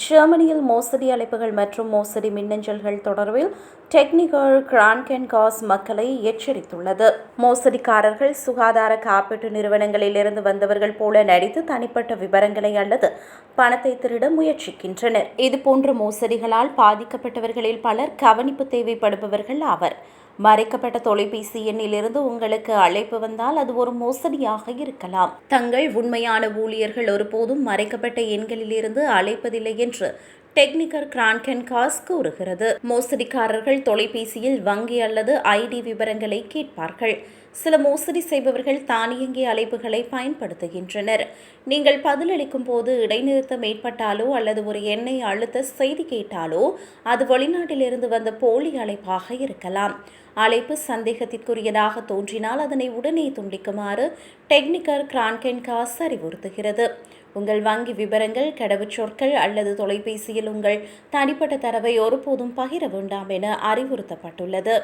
ஜெர்மனியில் மோசடி அழைப்புகள் மற்றும் மோசடி மின்னஞ்சல்கள் தொடர்பில் டெக்னிகர் கிரான்கென் காஸ் மக்களை எச்சரித்துள்ளது. மோசடிக்காரர்கள் சுகாதார காப்பீட்டு நிறுவனங்களில் இருந்து வந்தவர்கள் போல நடித்து தனிப்பட்ட விவரங்களை அல்லது பணத்தை திருட முயற்சிக்கின்றனர். இதுபோன்ற மோசடிகளால் பாதிக்கப்பட்டவர்களில் பலர் கவனிப்பு தேவைப்படுபவர்கள் ஆவர். மறைக்கப்பட்ட தொலைபேசி எண்ணிலிருந்து உங்களுக்கு அழைப்பு வந்தால் அது ஒரு மோசடியாக இருக்கலாம். தங்கள் உண்மையான ஊழியர்கள் ஒருபோதும் மறைக்கப்பட்ட எண்களிலிருந்து அழைப்பதில்லை என்று டெக்னிக்கர் கிரான்கென்காஸ் கூறுகிறது. மோசடிக்காரர்கள் தொலைபேசியில் வங்கி அல்லது ஐடி விவரங்களை கேட்பார்கள். சில மோசடி செய்பவர்கள் தானியங்கி அழைப்புகளை பயன்படுத்துகின்றனர். நீங்கள் பதிலளிக்கும் போது இடைநிறுத்தம் ஏற்பட்டாலோ அல்லது ஒரு எண்ணை அழுத்த செய்தி கேட்டாலோ அது வெளிநாட்டிலிருந்து வந்த போலி அழைப்பாக இருக்கலாம். அழைப்பு சந்தேகத்திற்குரியதாக தோன்றினால் அதனை உடனே துண்டிக்குமாறு டெக்னிக்கர் கிரான்கென்காஸ் அறிவுறுத்துகிறது. உங்கள் வங்கி விவரங்கள் கடவுச்சொற்கள் அல்லது தொலைபேசியில் உங்கள் தனிப்பட்ட தரவை ஒருபோதும் பகிர வேண்டாம் என அறிவுறுத்தப்பட்டுள்ளது.